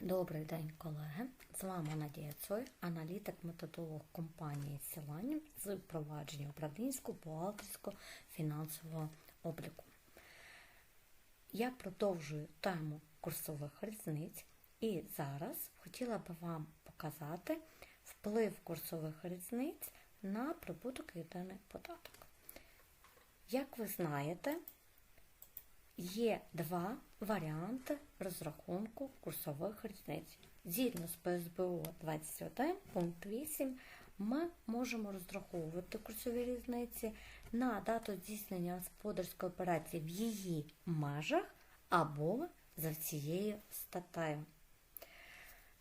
Добрий день, колеги! З вами Надія Цой, аналітик-методолог компанії Сіланім з впровадження управлінського бухгалтерського фінансового обліку. Я продовжую тему курсових різниць і зараз хотіла би вам показати вплив курсових різниць на прибуток єдиний податок. Як ви знаєте, Є два варіанти розрахунку курсових різниць. Згідно з ПСБО 21 пункт 8 ми можемо розраховувати курсові різниці на дату здійснення господарської операції в її межах або за всією статтею.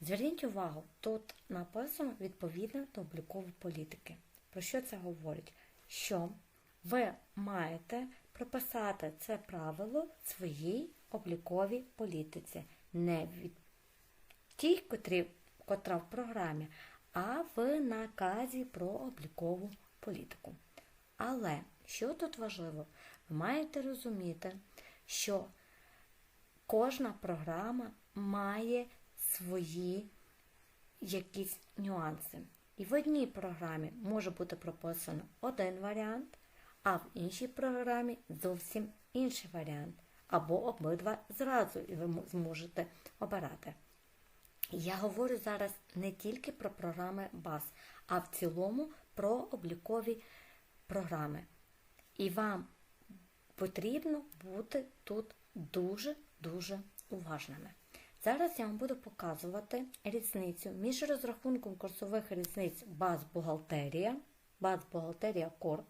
Зверніть увагу, тут написано відповідно до облікової політики. Про що це говорить? Що ви маєте прописати це правило в своїй обліковій політиці. Не від тій, котрі, котра в програмі, а в наказі про облікову політику. Але, що тут важливо, ви маєте розуміти, що кожна програма має свої якісь нюанси. І в одній програмі може бути прописано один варіант, а в іншій програмі зовсім інший варіант. Або обидва зразу, і ви зможете обирати. Я говорю зараз не тільки про програми БАС, а в цілому про облікові програми. І вам потрібно бути тут дуже-дуже уважними. Зараз я вам буду показувати різницю між розрахунком курсових різниць баз бухгалтерія, баз бухгалтерія Корп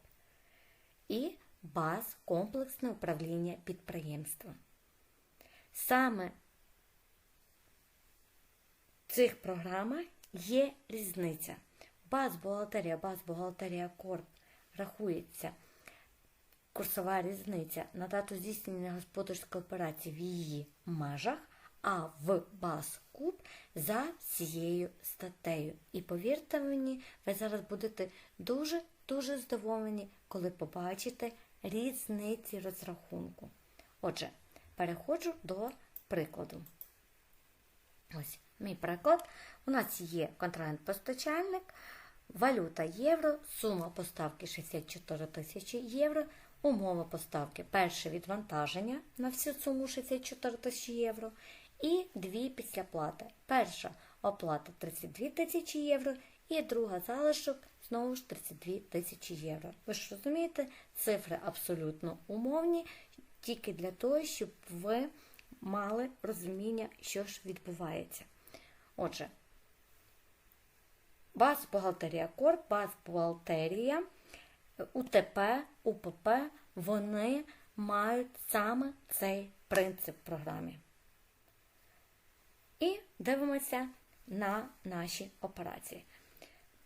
і баз комплексне управління підприємства. Саме в цих програмах є різниця. Баз бухгалтерія, баз бухгалтерія Корп рахується курсова різниця на дату здійснення господарської операції в її межах, а в баз куб за всією статтею. І повірте мені, ви зараз будете дуже дуже здивовані, коли побачите різниці розрахунку. Отже, переходжу до прикладу. Ось мій приклад. У нас є контрагент-постачальник, валюта євро, сума поставки 64 тисячі євро, умова поставки перше відвантаження на всю суму 64 тисячі євро і дві післяплати. Перша оплата 32 тисячі євро і друга залишок знову ж 32 тисячі євро. Ви ж розумієте, цифри абсолютно умовні, тільки для того, щоб ви мали розуміння, що ж відбувається. Отже, баз бухгалтерія Корп, баз бухгалтерія, УТП, УПП, вони мають саме цей принцип в програмі. І дивимося на наші операції.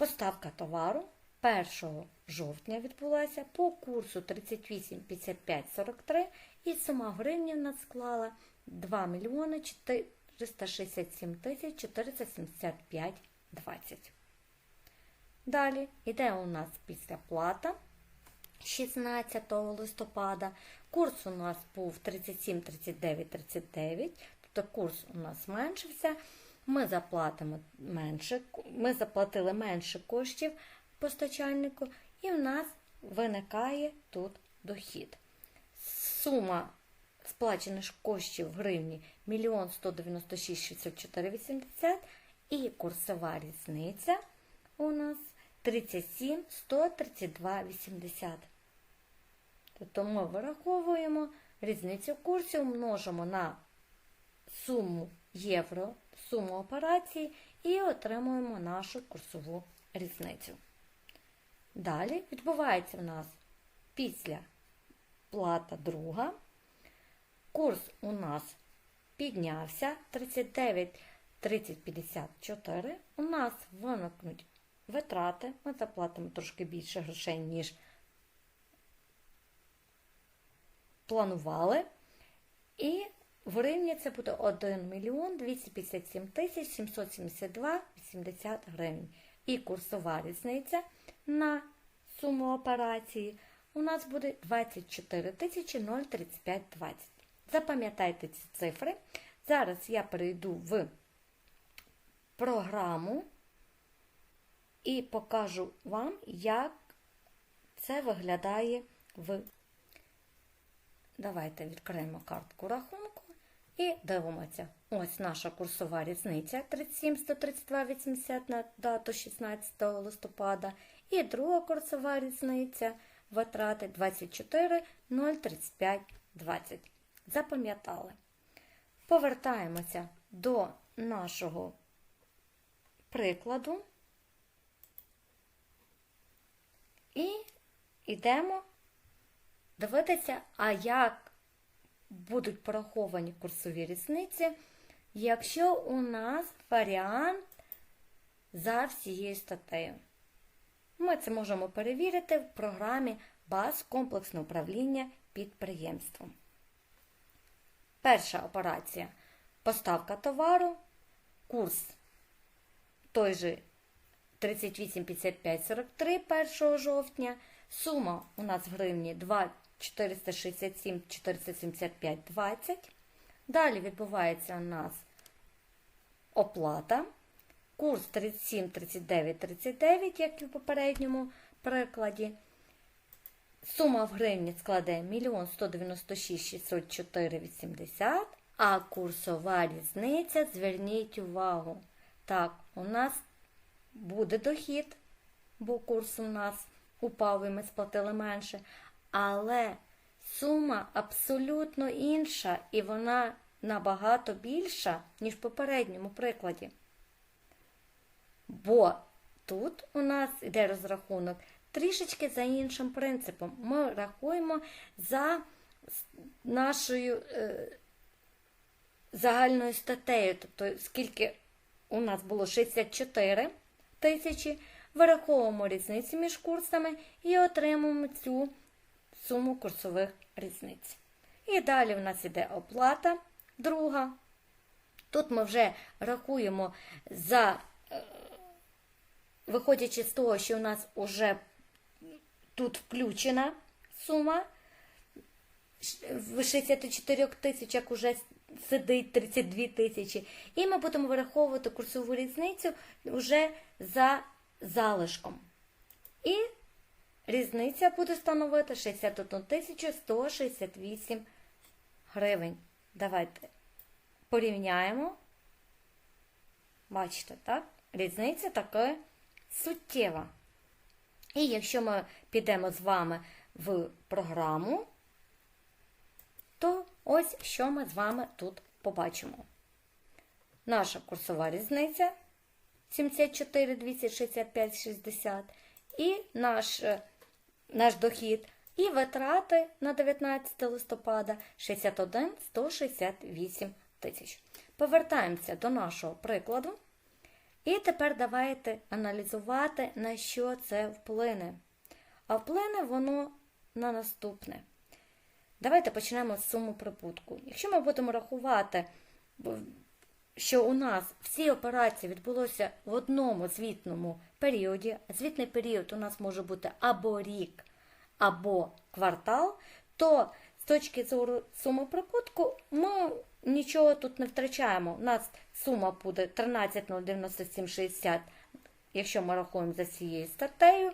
Поставка товару 1 жовтня відбулася по курсу 38,5543 і сума гривні в нас склала 2 мільйони 467 тисяч 475 20. Далі йде у нас післяплата 16 листопада. Курс у нас був 37, 39, 39, тобто курс у нас зменшився ми заплатимо менше, ми заплатили менше коштів постачальнику, і в нас виникає тут дохід. Сума сплачених коштів в гривні 1 196 64 80 і курсова різниця у нас 37 132 80. Тобто ми вираховуємо різницю курсів, множимо на суму євро суму операцій і отримуємо нашу курсову різницю. Далі відбувається в нас після плата друга. Курс у нас піднявся 39 30, 54. У нас виникнуть витрати. Ми заплатимо трошки більше грошей, ніж планували. І в гривні це буде 1 мільйон 257 тисяч 772 80 гривень. І курсова різниця на суму операції у нас буде 24 тисячі 035 20. Запам'ятайте ці цифри. Зараз я перейду в програму і покажу вам, як це виглядає в. Давайте відкриємо картку рахунку і дивимося. Ось наша курсова різниця 37 132 80 на дату 16 листопада. І друга курсова різниця витрати 24 035 20. Запам'ятали. Повертаємося до нашого прикладу і йдемо дивитися, а як будуть пораховані курсові різниці, якщо у нас варіант за всією статтею. Ми це можемо перевірити в програмі БАЗ комплексне управління підприємством. Перша операція поставка товару, курс той же 38,5543 1 жовтня. Сума у нас в гривні 2 467 475 20. Далі відбувається у нас оплата. Курс 37, 39, 39, як і в попередньому прикладі. Сума в гривні складе 1 196 604 80, а курсова різниця, зверніть увагу. Так, у нас буде дохід, бо курс у нас упав і ми сплатили менше. Але сума абсолютно інша, і вона набагато більша, ніж в попередньому прикладі. Бо тут у нас йде розрахунок трішечки за іншим принципом. Ми рахуємо за нашою е, загальною статтею, тобто, скільки у нас було 64 тисячі, вираховуємо різницю між курсами і отримуємо цю суму курсових різниць. І далі в нас йде оплата друга. Тут ми вже рахуємо за, е, виходячи з того, що у нас вже тут включена сума в 64 тисячах вже сидить 32 тисячі. І ми будемо вираховувати курсову різницю вже за залишком. І різниця буде становити 61 168 гривень. Давайте порівняємо. Бачите, так? Різниця така суттєва. І якщо ми підемо з вами в програму, то ось що ми з вами тут побачимо. Наша курсова різниця 74 265 60 і наш, наш дохід, і витрати на 19 листопада 61 168 тисяч. Повертаємося до нашого прикладу. І тепер давайте аналізувати, на що це вплине. А вплине воно на наступне. Давайте почнемо з суму прибутку. Якщо ми будемо рахувати, що у нас всі операції відбулося в одному звітному періоді, звітний період у нас може бути або рік, або квартал, то з точки зору суми прибутку ми нічого тут не втрачаємо. У нас сума буде 13,097,60, якщо ми рахуємо за цією статтею,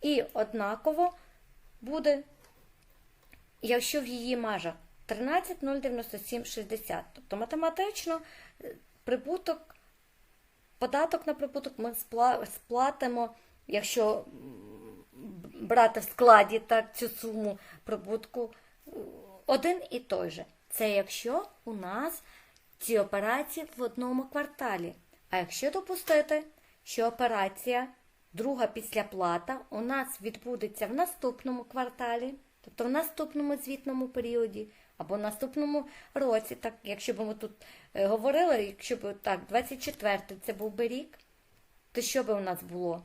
і однаково буде, якщо в її межах 13,097,60. Тобто математично прибуток, податок на прибуток ми сплатимо, якщо брати в складі так, цю суму прибутку, один і той же. Це якщо у нас ці операції в одному кварталі. А якщо допустити, що операція друга післяплата у нас відбудеться в наступному кварталі, тобто в наступному звітному періоді, або в наступному році, так, якщо б ми тут е, говорили, якщо б так, 24-й це був би рік, то що би у нас було?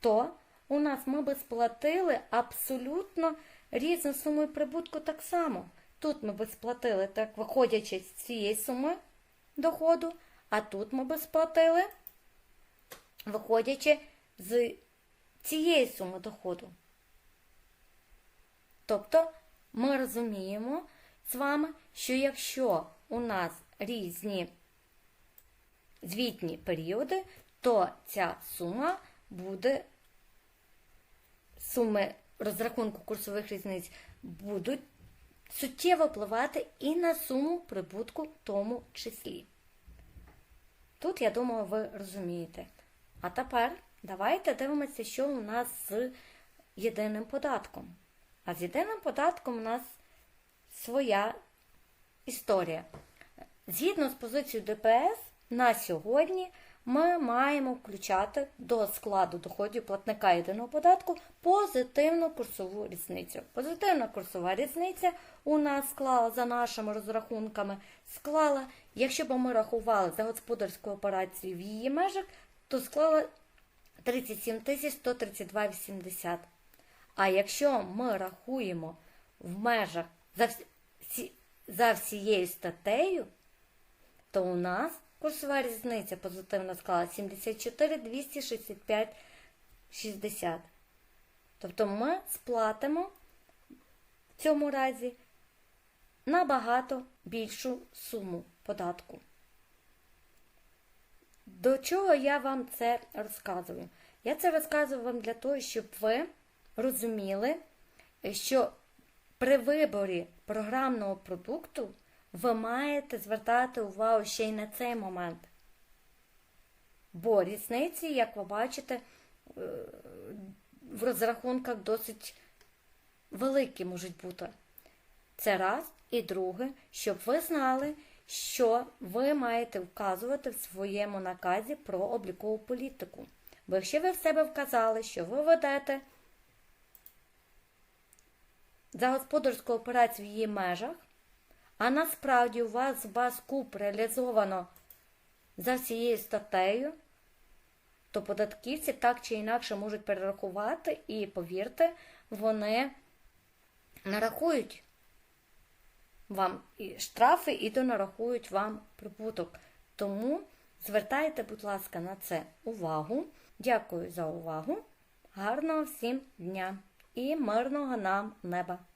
То у нас ми би сплатили абсолютно різну суму прибутку так само. Тут ми би сплатили, так, виходячи з цієї суми доходу, а тут ми би сплатили, виходячи з цієї суми доходу. Тобто ми розуміємо з вами, що якщо у нас різні звітні періоди, то ця сума буде суми розрахунку курсових різниць будуть суттєво впливати і на суму прибутку в тому числі. Тут, я думаю, ви розумієте. А тепер давайте дивимося, що у нас з єдиним податком. А з єдиним податком у нас своя історія. Згідно з позицією ДПС, на сьогодні ми маємо включати до складу доходів платника єдиного податку позитивну курсову різницю. Позитивна курсова різниця у нас склала за нашими розрахунками, склала, якщо б ми рахували за господарську операцію в її межах, то склала 37 тисяч 132,80. А якщо ми рахуємо в межах за, всі, за всією статтею, то у нас курсова різниця позитивна склала 74 265 60. Тобто ми сплатимо в цьому разі набагато більшу суму податку. До чого я вам це розказую? Я це розказую вам для того, щоб ви розуміли, що при виборі програмного продукту ви маєте звертати увагу ще й на цей момент. Бо різниці, як ви бачите, в розрахунках досить великі можуть бути. Це раз. І друге, щоб ви знали, що ви маєте вказувати в своєму наказі про облікову політику. Бо якщо ви в себе вказали, що ви ведете за господарську операцію в її межах, а насправді у вас баз куб реалізовано за всією статтею, то податківці так чи інакше можуть перерахувати, і, повірте, вони нарахують вам і штрафи і донарахують вам прибуток. Тому звертайте, будь ласка, на це увагу. Дякую за увагу. Гарного всім дня і мирного нам неба!